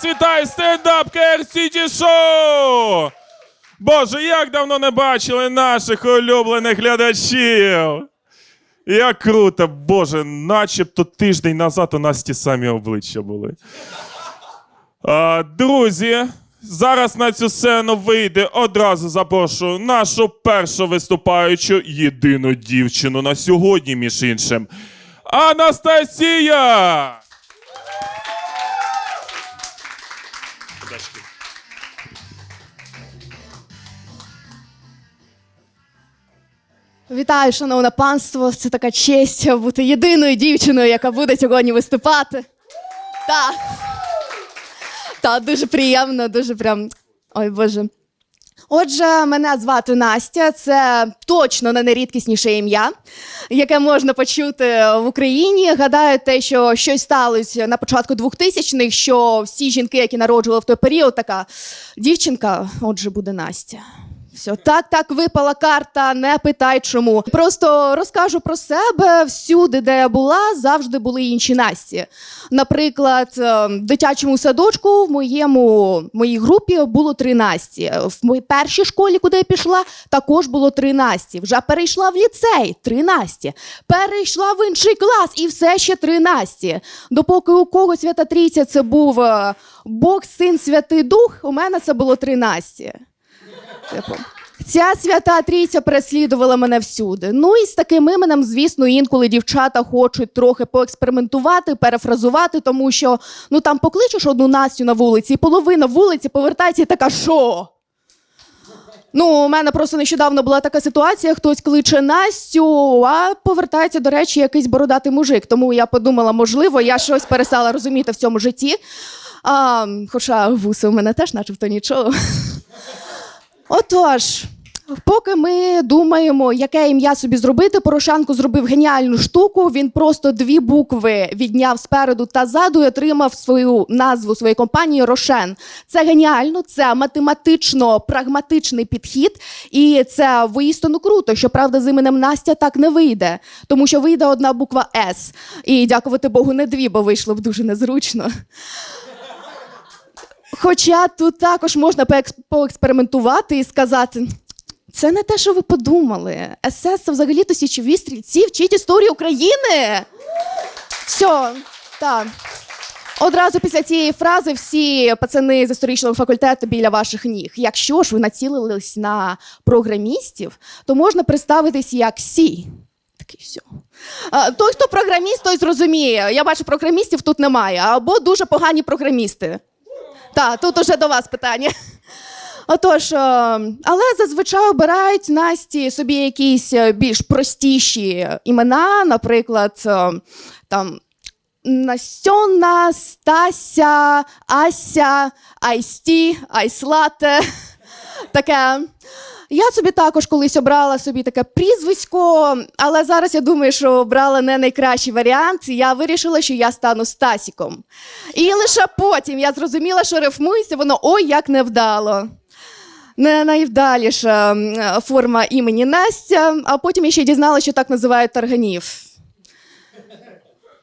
Вас вітає стендап Сіті Шоу! Боже, як давно не бачили наших улюблених глядачів! Як круто, Боже, начебто тиждень назад у нас ті самі обличчя були. А, друзі, зараз на цю сцену вийде одразу запрошую нашу першу виступаючу єдину дівчину на сьогодні, між іншим. Анастасія! Вітаю, шановне панство. Це така честь бути єдиною дівчиною, яка буде сьогодні виступати. Так. Та дуже приємно, дуже прям. Ой Боже. Отже, мене звати Настя. Це точно не найрідкісніше ім'я, яке можна почути в Україні. Гадаю, те, що щось сталося на початку 2000-х, що всі жінки, які народжували в той період, така дівчинка, отже, буде Настя. Все, так, так, випала карта, не питай чому. Просто розкажу про себе. Всюди, де я була, завжди були інші Насті. Наприклад, е, в дитячому садочку в моєму моїй групі було три Насті. В моїй першій школі, куди я пішла, також було три Насті. Вже перейшла в ліцей, три Насті. Перейшла в інший клас і все ще три Насті. Допоки у когось свята трійця це був е, Бог, син, святий дух, у мене це було три Насті. Типу. Ця свята трійця переслідувала мене всюди. Ну і з таким іменем, звісно, інколи дівчата хочуть трохи поекспериментувати, перефразувати, тому що ну там покличеш одну Настю на вулиці, і половина вулиці повертається і така, що? Ну, у мене просто нещодавно була така ситуація: хтось кличе Настю, а повертається, до речі, якийсь бородатий мужик. Тому я подумала, можливо, я щось перестала розуміти в цьому житті. А, хоча вуси у мене теж, начебто, нічого. Отож, поки ми думаємо, яке ім'я собі зробити, Порошенко зробив геніальну штуку. Він просто дві букви відняв спереду та ззаду і отримав свою назву своєї компанії Рошен. Це геніально, це математично прагматичний підхід, і це воістину круто. Щоправда, з іменем Настя так не вийде, тому що вийде одна буква С. І дякувати Богу, не дві, бо вийшло б дуже незручно. Хоча тут також можна поекс- поекспериментувати і сказати. Це не те, що ви подумали. СС це взагалі-то січові стрільці, вчіть історію України. Все, так. Одразу після цієї фрази всі пацани з історичного факультету біля ваших ніг. Якщо ж ви націлились на програмістів, то можна представитись як Сі. Такий все. Той, хто програміст, той зрозуміє. Я бачу, програмістів тут немає, або дуже погані програмісти. Так, тут уже до вас питання. Отож, е, але зазвичай обирають Насті собі якісь е, більш простіші імена, наприклад, е, там. Настьона, Стася, Ася, Айсті, Айслате. Таке. Я собі також колись обрала собі таке прізвисько, але зараз я думаю, що обрала не найкращий варіант. Я вирішила, що я стану Стасіком. І лише потім я зрозуміла, що рифмується воно ой як невдало. Не найвдаліша форма імені Настя, а потім я ще дізналася, що так називають тарганів.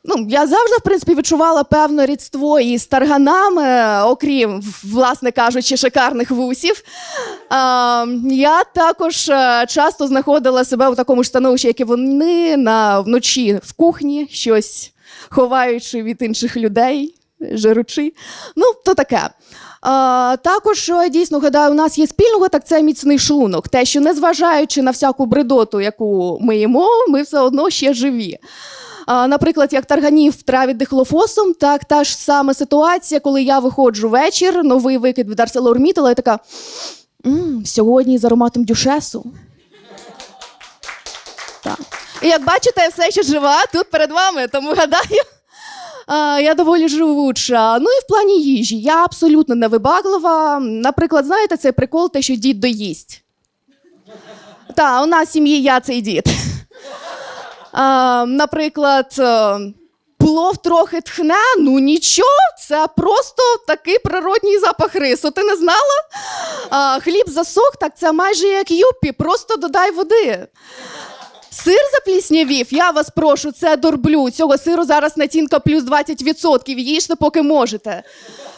Ну, я завжди, в принципі, відчувала певне рідство із тарганами, окрім, власне кажучи, шикарних вусів. А, я також е, часто знаходила себе в такому ж становищі, як і вони, на вночі в кухні, щось ховаючи від інших людей, жиручи. Ну, то таке. А, також я дійсно гадаю, у нас є спільного, так це міцний шлунок. Те, що незважаючи на всяку бредоту, яку ми їмо, ми все одно ще живі. Наприклад, як тарганів травить дихлофосом, так та ж сама ситуація, коли я виходжу вечір, новий викид від ArcelorMittal, я така «М, сьогодні з ароматом дюшесу. Так. І як бачите, я все ще жива тут перед вами, тому гадаю. Я доволі живуча. Ну і в плані їжі. Я абсолютно невибаглива. Наприклад, знаєте, цей прикол, те, що дід доїсть. Так, у нас в сім'ї я цей дід. Наприклад, е, плов трохи тхне, ну нічого, це просто такий природній запах рису. Ти не знала? А, хліб засох, так це майже як юпі, просто додай води. Сир запліснявів, я вас прошу, це дорблю. Цього сиру зараз націнка плюс 20%. Їжте, поки можете.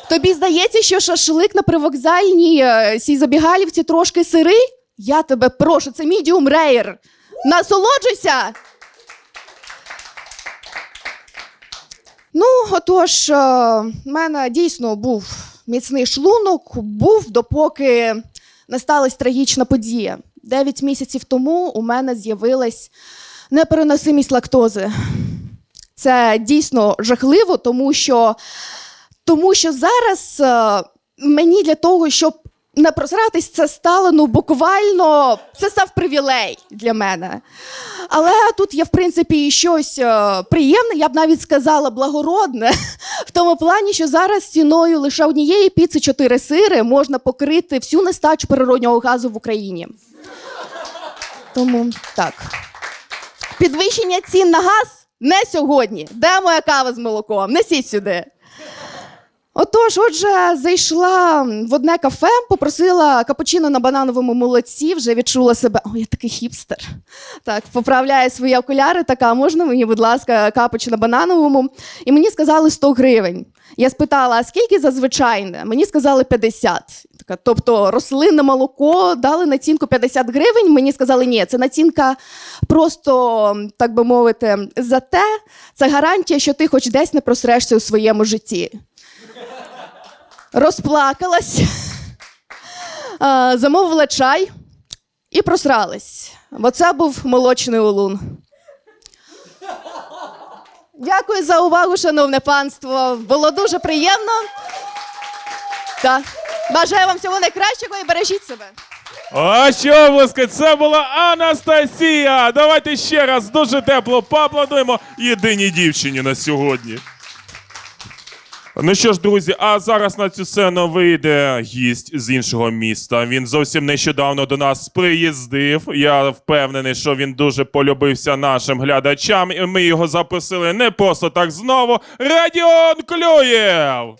Тобі здається, що шашлик на привокзальній е, сій забігалівці трошки сирий? Я тебе прошу, це мідіум рейр. Насолоджуйся! Ну, отож, е, в мене дійсно був міцний шлунок, був, допоки не сталася трагічна подія. Дев'ять місяців тому у мене з'явилась непереносимість лактози. Це дійсно жахливо, тому що, тому що зараз е, мені для того, щоб не просратись, це стало ну буквально це став привілей для мене. Але тут є, в принципі, і щось е, приємне, я б навіть сказала благородне, в тому плані, що зараз ціною лише однієї піци чотири сири можна покрити всю нестачу природнього газу в Україні. Тому так. Підвищення цін на газ не сьогодні. Де моя кава з молоком? Несіть сюди. Отож, отже, зайшла в одне кафе, попросила капучино на банановому молоці, вже відчула себе. О, я такий хіпстер. Так, поправляє свої окуляри, така, можна мені, будь ласка, капучино на банановому. І мені сказали 100 гривень. Я спитала, а скільки за звичайне? Мені сказали 50. Така, тобто рослинне молоко дали націнку 50 гривень. Мені сказали, ні, це націнка просто, так би мовити, за те, це гарантія, що ти хоч десь не просрешся у своєму житті розплакалась, замовила чай і просралась. Бо це був молочний улун. Дякую за увагу, шановне панство. Було дуже приємно. Так. Бажаю вам всього найкращого і бережіть себе. А що обласки, це була Анастасія. Давайте ще раз дуже тепло поаплодуємо єдиній дівчині на сьогодні. Ну що ж, друзі, а зараз на цю сцену вийде гість з іншого міста. Він зовсім нещодавно до нас приїздив. Я впевнений, що він дуже полюбився нашим глядачам, і ми його запросили не просто так знову. Радіон Клюєв!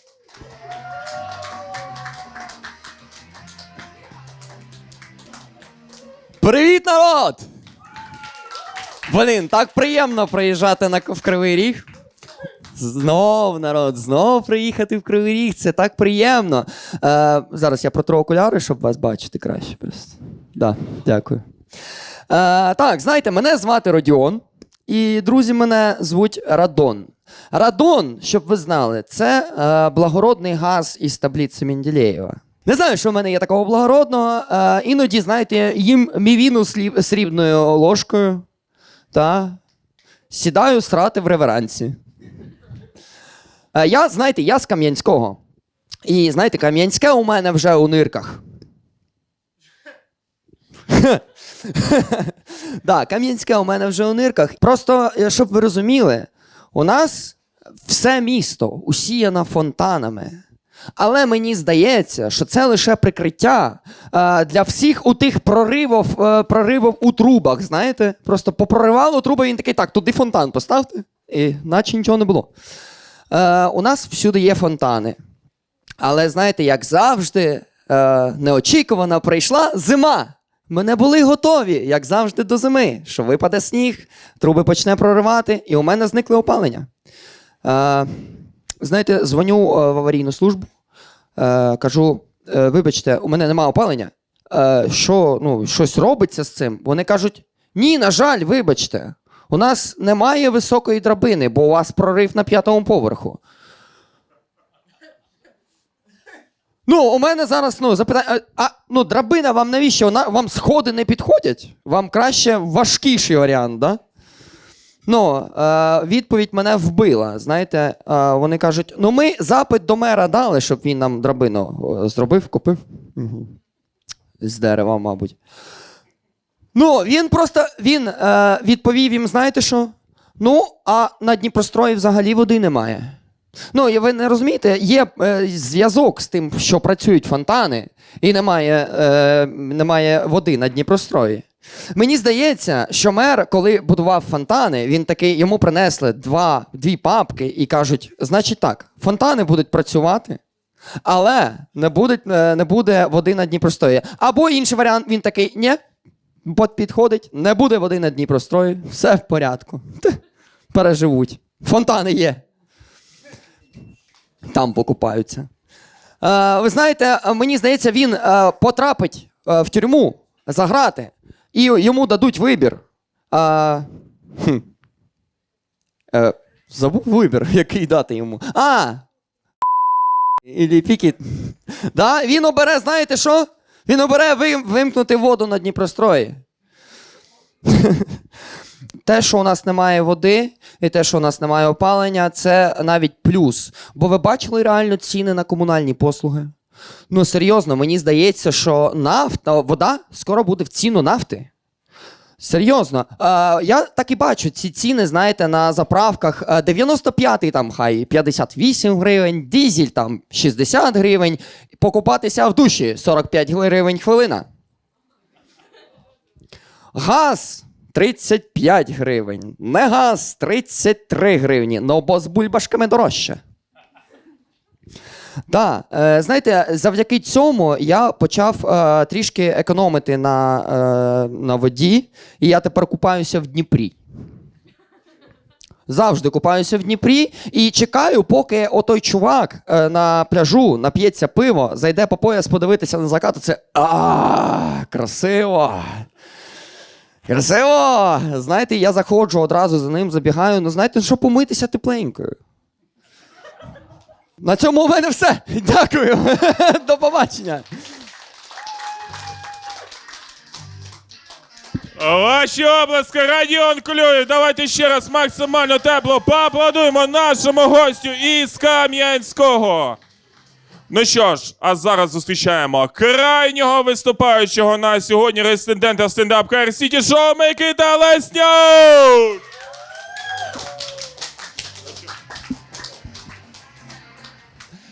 Привіт, народ! Блін, так приємно приїжджати на в Кривий Ріг. Знов, народ, знов приїхати в Кривий Ріг. Це так приємно. Е, зараз я протру окуляри, щоб вас бачити краще. Просто. Да, дякую. Е, так, знаєте, мене звати Родіон, і друзі мене звуть Радон. Радон, щоб ви знали, це е, благородний газ із таблиці Менделєєва. Не знаю, що в мене є такого благородного. Е, іноді, знаєте, їм мівіну срібною ложкою. Та сідаю срати в реверансі. Е, я, знаєте, я з Кам'янського. І знаєте, Кам'янське у мене вже у нирках. Да, Кам'янське у мене вже у нирках. Просто, е, щоб ви розуміли, у нас все місто усіяно фонтанами. Але мені здається, що це лише прикриття е, для всіх у тих проривів, е, проривів у трубах. Знаєте, просто попроривало труби, він такий, так, туди фонтан поставте, і наче нічого не було. Е, у нас всюди є фонтани. Але знаєте, як завжди, е, неочікувано прийшла зима. Ми не були готові, як завжди, до зими, що випаде сніг, труби почне проривати, і у мене зникли опалення. Е, знаєте, дзвоню е, в аварійну службу, е, кажу: е, вибачте, у мене немає опалення. Е, що ну, щось робиться з цим? Вони кажуть: ні, на жаль, вибачте, у нас немає високої драбини, бо у вас прорив на п'ятому поверху. Ну, у мене зараз ну, запитання, а, ну, драбина вам навіщо? Вона, вам сходи не підходять? Вам краще важкіший варіант, да? Ну, е, відповідь мене вбила. Знаєте, е, вони кажуть: ну, ми запит до мера дали, щоб він нам драбину е, зробив, купив. Угу. З дерева, мабуть. Ну, він просто він е, відповів їм, знаєте що? Ну, а на Дніпрострої взагалі води немає. Ну, і ви не розумієте, є е, зв'язок з тим, що працюють фонтани, і немає, е, немає води на Дніпрострої. Мені здається, що мер, коли будував фонтани, він такий, йому принесли два, дві папки і кажуть: значить так, фонтани будуть працювати, але не, будуть, е, не буде води на Дніпрострої. Або інший варіант, він такий, ні, підходить, не буде води на Дніпрострої, все в порядку. Переживуть. Фонтани є. Там покупаються. Е, ви знаєте, е, мені здається, він е, потрапить в тюрму за грати, і йому дадуть вибір. Забув вибір, який дати йому. А! Ілі пікіт. Да, він обере, знаєте що? Він обере вимкнути воду на Дніпрострої. Те, що у нас немає води, і те, що у нас немає опалення, це навіть плюс. Бо ви бачили реально ціни на комунальні послуги? Ну, серйозно, мені здається, що нафта, вода скоро буде в ціну нафти. Серйозно, е, я так і бачу ці ціни, знаєте, на заправках е, 95-й там хай 58 гривень, дізель там 60 гривень, покупатися в душі 45 гривень хвилина. Газ 35 гривень, не газ 33 гривні, ну бо з бульбашками дорожче. Так, е, знаєте, завдяки цьому я почав е, трішки економити на, е, на воді, і я тепер купаюся в Дніпрі. Завжди купаюся в Дніпрі і чекаю, поки отой чувак е, на пляжу нап'ється пиво, зайде по пояс подивитися на закат. Це а красиво. Красиво! Знаєте, я заходжу одразу за ним, забігаю. Ну, знаєте, що помитися тепленькою. На цьому у мене все. Дякую. До побачення. Ваші обласки, Радіон Клюєв. Давайте ще раз максимально тепло поаплодуємо нашому гостю із Кам'янського. Ну що ж, а зараз зустрічаємо крайнього виступаючого на сьогодні резидента стендап Кар Сіті Шоу Микита Леснюк!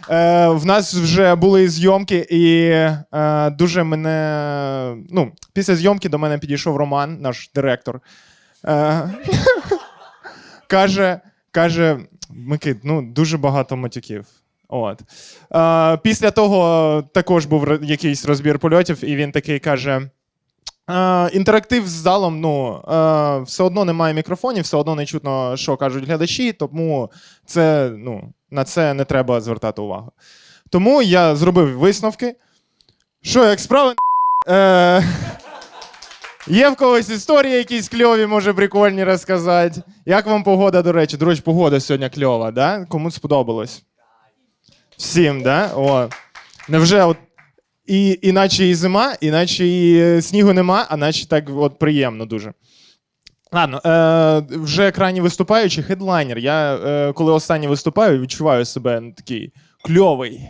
Е, в нас вже були зйомки, і е, дуже мене. Ну, після зйомки до мене підійшов Роман, наш директор. Е, каже, каже: Микит, ну дуже багато матюків. От. Е, після того також був якийсь розбір польотів, і він такий каже. Е, інтерактив з залом, ну, е, все одно немає мікрофонів, все одно не чутно, що кажуть глядачі, тому це, ну, на це не треба звертати увагу. Тому я зробив висновки. Що, як справи? Е, є в когось історії якісь кльові, може, прикольні розказати. Як вам погода, до речі? До речі, погода сьогодні кльова, да? Кому сподобалось? Всім, да? О. Невже от і, іначе і зима, іначе і е, снігу нема, а наче так от приємно дуже. Ладно, е, вже крайній виступаючий, хедлайнер. Я е, коли останній виступаю, відчуваю себе ну, такий кльовий.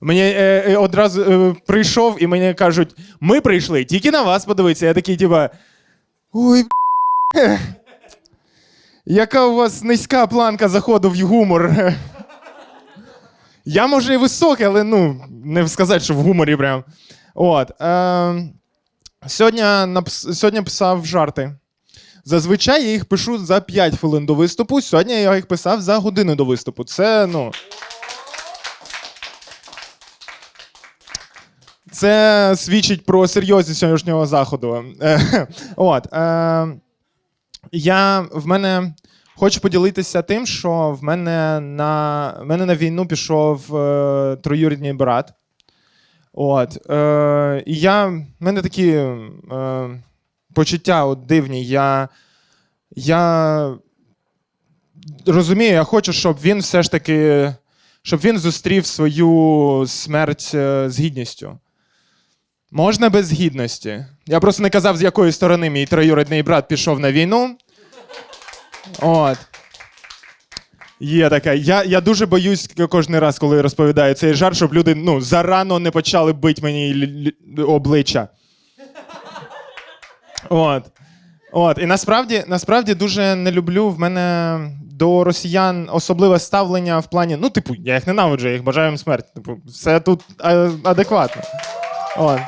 Мені е, е, одразу е, прийшов і мені кажуть: ми прийшли тільки на вас подивитися. Я такий, типа. Ой, яка у вас низька планка заходу в гумор. Я може і високий, але ну, не сказати, що в гуморі прям. От. Е, сьогодні, напс- сьогодні писав жарти. Зазвичай я їх пишу за 5 хвилин до виступу. Сьогодні я їх писав за годину до виступу. Це, ну. Це свідчить про серйозність сьогоднішнього заходу. Е, От. Е, я в мене хочу поділитися тим, що в мене на, в мене на війну пішов е, троюрідний брат. От. Е, і я, в мене такі е, почуття от, дивні. Я, я розумію, я хочу, щоб він все ж таки, щоб він зустрів свою смерть е, з гідністю. Можна без гідності. Я просто не казав, з якої сторони мій троюрідний брат пішов на війну. От. Є така. Я, я дуже боюсь кожен раз, коли розповідаю цей жарт, щоб люди ну, зарано не почали бити мені обличчя. От. От. І насправді, насправді дуже не люблю в мене до росіян особливе ставлення в плані. Ну, типу, я їх ненавиджу, я їх бажаю їм смерті. Типу, все тут адекватно. От.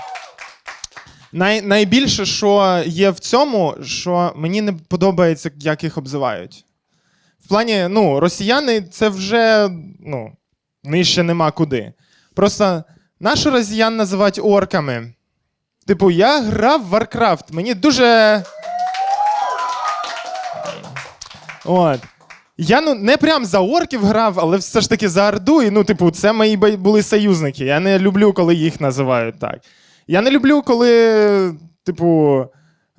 Най, найбільше, що є в цьому, що мені не подобається, як їх обзивають. В плані, ну, росіяни це вже ну, нижче нема куди. Просто нашу росіян називають орками. Типу, я грав в Warcraft, мені дуже. От. Я ну не прям за орків грав, але все ж таки за Орду. І ну, типу, це мої були союзники. Я не люблю, коли їх називають так. Я не люблю, коли, типу,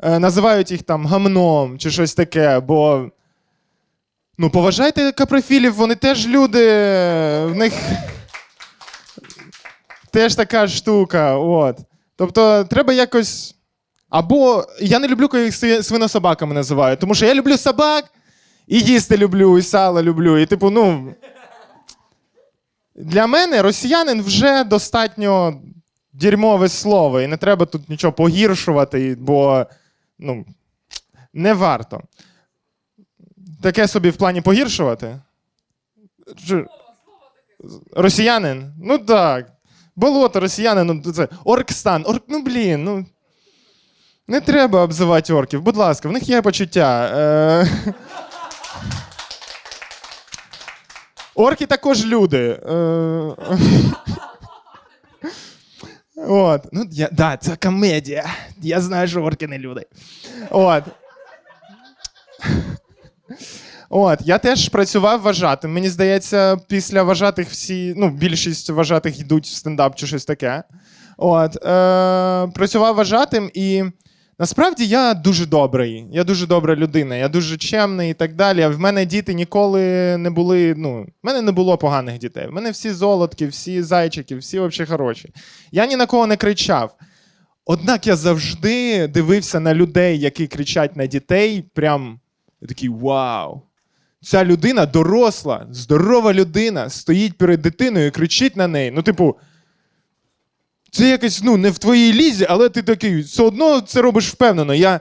е, називають їх там гамном чи щось таке, бо. Ну, поважайте капрофілів, вони теж люди. В них теж така штука. От. Тобто, треба якось. Або я не люблю, коли їх сви- свинособаками називають, тому що я люблю собак, і їсти люблю, і сало люблю. І, типу, ну. Для мене росіянин вже достатньо дерьмове слово, і не треба тут нічого погіршувати, бо ну, не варто. Таке собі в плані погіршувати. Росіянин? Ну так. Болото, росіянин, ну це Оркстан. Орк, ну блін, ну. Не треба обзивати орків, будь ласка, в них є почуття. Е... Орки також люди. Е... От. Ну, я, да, це комедія. Я знаю, що орки не люди. От. От, я теж працював вважатим. Мені здається, після вважатих всі, ну, більшість вважатих йдуть в стендап чи щось таке. От, е, працював вважатим, і насправді я дуже добрий. Я дуже добра людина, я дуже чемний і так далі. В мене діти ніколи не були. Ну, в мене не було поганих дітей. В мене всі золотки, всі зайчики, всі взагалі хороші. Я ні на кого не кричав. Однак я завжди дивився на людей, які кричать на дітей, прям такий вау. Ця людина доросла, здорова людина, стоїть перед дитиною і кричить на неї. Ну, типу, це якось ну, не в твоїй лізі, але ти такий, все одно це робиш впевнено. Я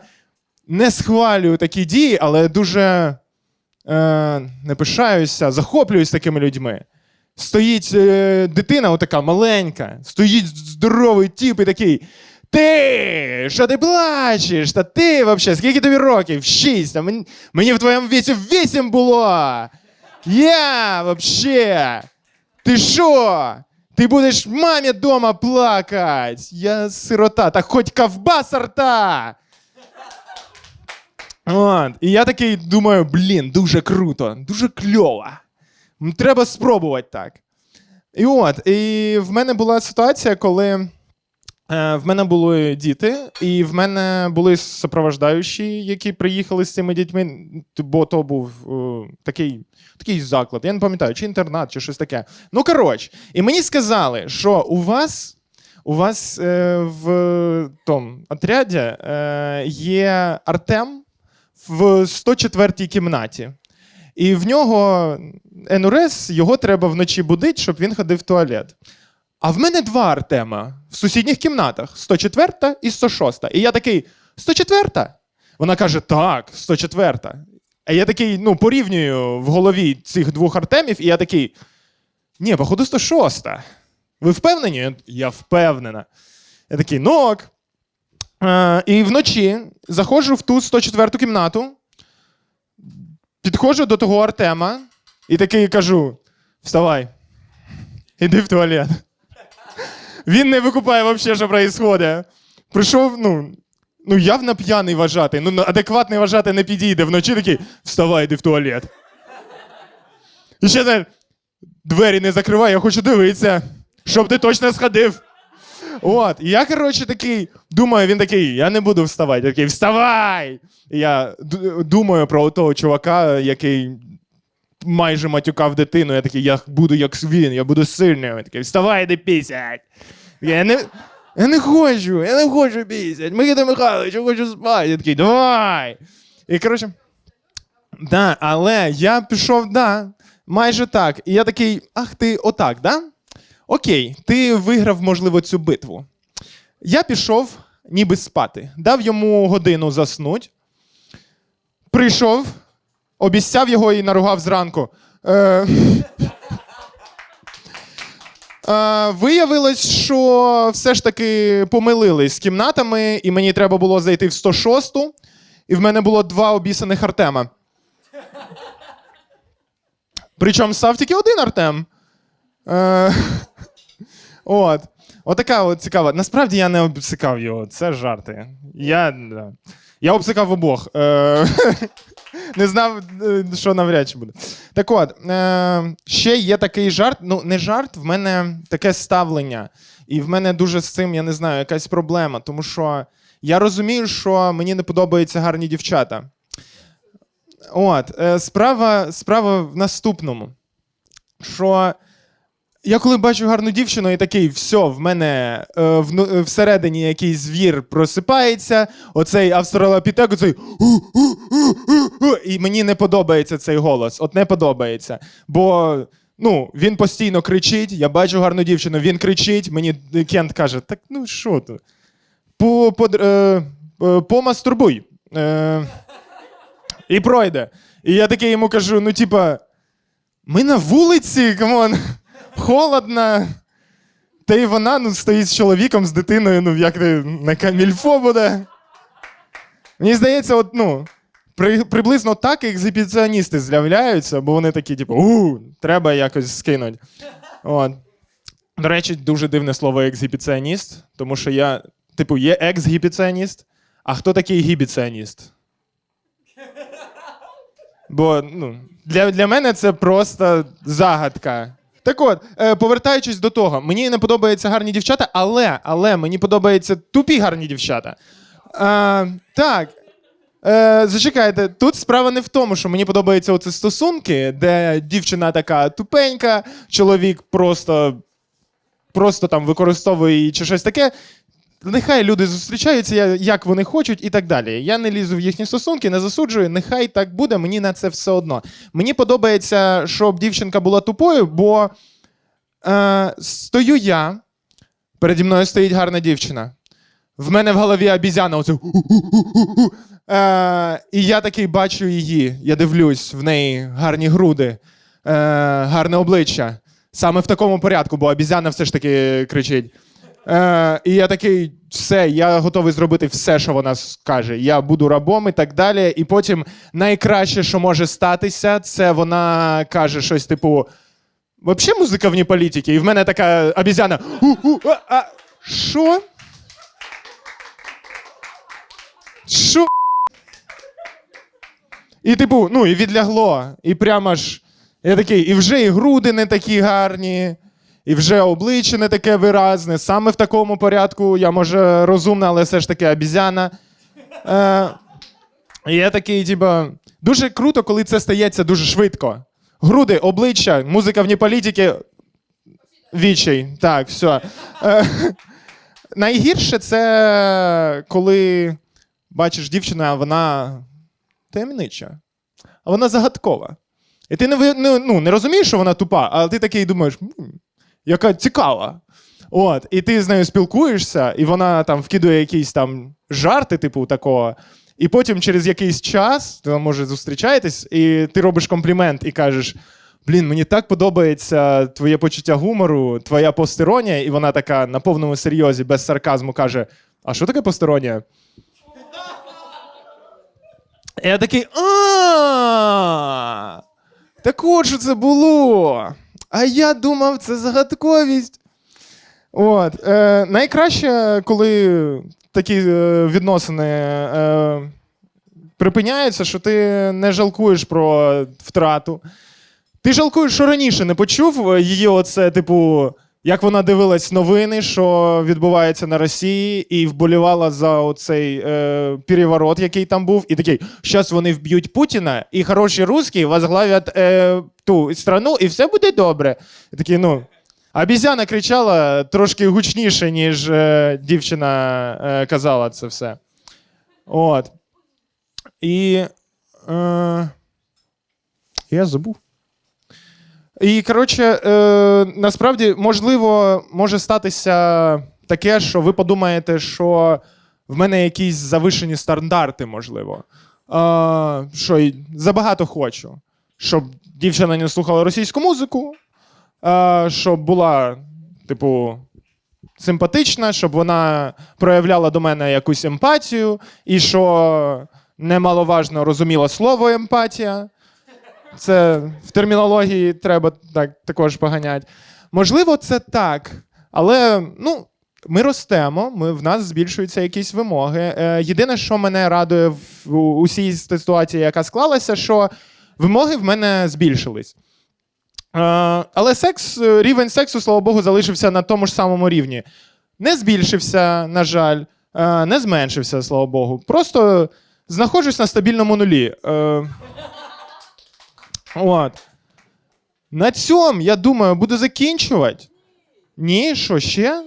не схвалюю такі дії, але дуже е, не пишаюся, захоплююсь такими людьми. Стоїть е, дитина, отака маленька, стоїть здоровий тіп і такий. Ти, що ти плачеш? Та ти взагалі, скільки тобі років? Шість. А мені, мені в твоєму віці вісім було. Я вообще. Ти що? Ти будеш мамі дома плакать. Я сирота, та хоч ковбаса рта. От. І я такий думаю, блін, дуже круто, дуже кльово. Треба спробувати так. І от, і в мене була ситуація, коли. Е, В мене були діти, і в мене були супровождаючі, які приїхали з цими дітьми, бо то був е, такий, такий заклад. Я не пам'ятаю, чи інтернат, чи щось таке. Ну, коротше, і мені сказали, що у вас, у вас е, в тому отряді е, є Артем в 104-й кімнаті. І в нього НРС, його треба вночі будити, щоб він ходив в туалет. А в мене два Артема в сусідніх кімнатах: 104 і 106. І я такий: 104? Вона каже: так, 104. А я такий, ну, порівнюю в голові цих двох Артемів, і я такий: ні, походу 106. Ви впевнені? Я впевнена. Я такий, ну ок. Е, і вночі заходжу в ту 104 кімнату, підходжу до того Артема і такий кажу: вставай, іди в туалет. Він не викупає взагалі, що відбувається. Прийшов, ну, ну явно п'яний вважати. Ну, адекватний вважати не підійде вночі такий, вставай, йди в туалет. І ще знаєш, двері не закривай, я хочу дивитися, щоб ти точно сходив. От, і я, коротше, такий, думаю, він такий, я не буду вставати. Я такий, вставай! І я думаю про того чувака, який майже матюкав дитину. Я такий, я буду як він, я буду сильним. Я такий, вставай, іди пісять. Я не, я не хочу, я не хочу пісять. Микита Михайлович, я хочу спати. Я такий, давай. І коротше, да, але я пішов, да, майже так. І я такий, ах ти, отак, да? Окей, ти виграв, можливо, цю битву. Я пішов ніби спати, дав йому годину заснуть. Прийшов, обіцяв його і наругав зранку. Е... Е, виявилось, що все ж таки помилились з кімнатами, і мені треба було зайти в 106-ту, і в мене було два обісаних Артема. Причому став тільки один Артем. Е, от. Отака от цікава. Насправді я не обсикав його, це жарти. Я. я обсикав обох. Е, не знав, е, що навряд чи буде. Так от, е, ще є такий жарт. Ну, не жарт, в мене таке ставлення. І в мене дуже з цим, я не знаю, якась проблема. Тому що я розумію, що мені не подобаються гарні дівчата. От, справа, справа в наступному. Що я коли бачу гарну дівчину і такий, все, в мене е, вну- е, всередині якийсь звір просипається, оцей австралопітек, оцей і мені не подобається цей голос. От не подобається. Бо ну, він постійно кричить, я бачу гарну дівчину, він кричить, мені Кент каже: так ну що ти? По, е, е, помастурбуй. І пройде. І я такий йому кажу: ну, типа, ми на вулиці, камон, холодно. Та й вона ну, стоїть з чоловіком, з дитиною, ну як ти на камільфо буде. Мені здається, от, ну, при, приблизно так екзибіціоністи з'являються, бо вони такі, типу, у, треба якось скинути. От. До речі, дуже дивне слово екзибіціоніст, тому що я, типу, є екс-гібіціоніст, а хто такий гібіціоніст? Бо ну, для, для мене це просто загадка. Так от, е, повертаючись до того, мені не подобаються гарні дівчата, але, але мені подобаються тупі гарні дівчата. А, так. Е, зачекайте, тут справа не в тому, що мені подобаються оці стосунки, де дівчина така тупенька, чоловік просто, просто там використовує її чи щось таке. Нехай люди зустрічаються, як вони хочуть, і так далі. Я не лізу в їхні стосунки, не засуджую. Нехай так буде, мені на це все одно. Мені подобається, щоб дівчинка була тупою, бо е, стою я, переді мною стоїть гарна дівчина. В мене в голові обізяна оце. Е, і я такий бачу її. Я дивлюсь, в неї гарні груди, е, гарне обличчя. Саме в такому порядку, бо обізяна все ж таки кричить. Е, і я такий, все, я готовий зробити все, що вона скаже. Я буду рабом і так далі. І потім найкраще, що може статися, це вона каже щось типу: Вообще музика вне політики. І в мене така обізяна. Що? Що? І типу, ну, і відлягло. І прямо ж. Я такий, і вже і груди не такі гарні, і вже обличчя не таке виразне. Саме в такому порядку я, може, розумна, але все ж таки обізяна. Е, я такий, типу, дуже круто, коли це стається дуже швидко. Груди, обличчя, музика вні політики. Вічей. Так, все. Е, найгірше це коли бачиш дівчину, а вона таємнича, а вона загадкова. І ти не, ну, не розумієш, що вона тупа, але ти такий думаєш, «М, яка цікава. От, і ти з нею спілкуєшся, і вона там вкидує якісь там жарти, типу такого. І потім через якийсь час, ти може зустрічаєтесь, і ти робиш комплімент і кажеш: Блін, мені так подобається твоє почуття гумору, твоя постеронія, і вона така на повному серйозі, без сарказму каже: А що таке постеронія? І я такий. А. Так от що це було. А я думав, це загадковість. От. Е, найкраще, коли такі е, відносини е, припиняються, що ти не жалкуєш про втрату. Ти жалкуєш, що раніше не почув е, її, оце, типу, як вона дивилась новини, що відбувається на Росії, і вболівала за оцей е, переворот, який там був, і такий: щас вони вб'ють Путіна, і хороші русські возглавлять е, ту страну, і все буде добре. І такий, ну. Обізяна кричала трошки гучніше, ніж е, дівчина е, казала це все. От. І. Е, я забув. І, коротше, е, насправді, можливо, може статися таке, що ви подумаєте, що в мене якісь завишені стандарти, можливо. Е, що забагато хочу. Щоб дівчина не слухала російську музику, е, щоб була, типу, симпатична, щоб вона проявляла до мене якусь емпатію, і що немаловажно розуміла слово емпатія. Це в термінології треба так, також поганяти. Можливо, це так. Але ну, ми ростемо, ми, в нас збільшуються якісь вимоги. Е, єдине, що мене радує в усій ситуації, яка склалася, що вимоги в мене збільшились. Е, але секс, е, рівень сексу, слава Богу, залишився на тому ж самому рівні. Не збільшився, на жаль, е, не зменшився, слава Богу. Просто знаходжусь на стабільному нулі. Е, от. На цьому, я думаю, буду закінчувати. Ні, що ще?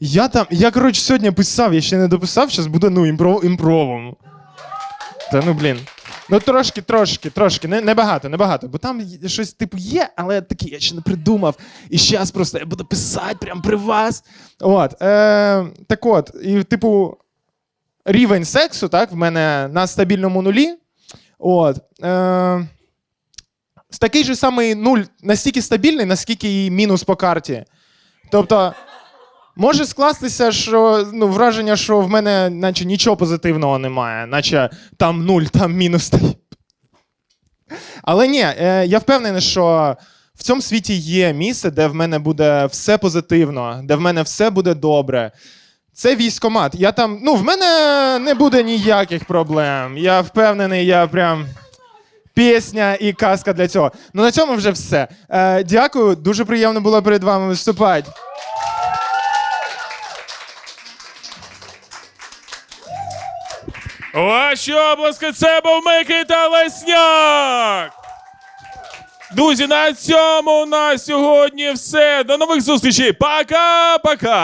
Я там, я, коротше, сьогодні писав, я ще не дописав, зараз буде ну, імпров, імпровом. Та ну, блін. Ну, трошки, трошки, трошки, не, не багато, не багато. Бо там щось типу є, але таке я ще не придумав. І зараз просто я буду писати прямо при вас. От. Е, так от, і, типу, рівень сексу, так, в мене на стабільному нулі. От. Е, такий же самий нуль, настільки стабільний, наскільки і мінус по карті. Тобто, може скластися, що ну, враження, що в мене наче нічого позитивного немає, наче там нуль, там мінус. Але ні, е, я впевнений, що в цьому світі є місце, де в мене буде все позитивно, де в мене все буде добре. Це військомат. Я там, ну, в мене не буде ніяких проблем. Я впевнений, я прям пісня і казка для цього. Ну на цьому вже все. Е, дякую, дуже приємно було перед вами виступати. Ваші обласки це був Микита Лесняк. Друзі, на цьому у нас сьогодні все. До нових зустрічей. Пока-пока.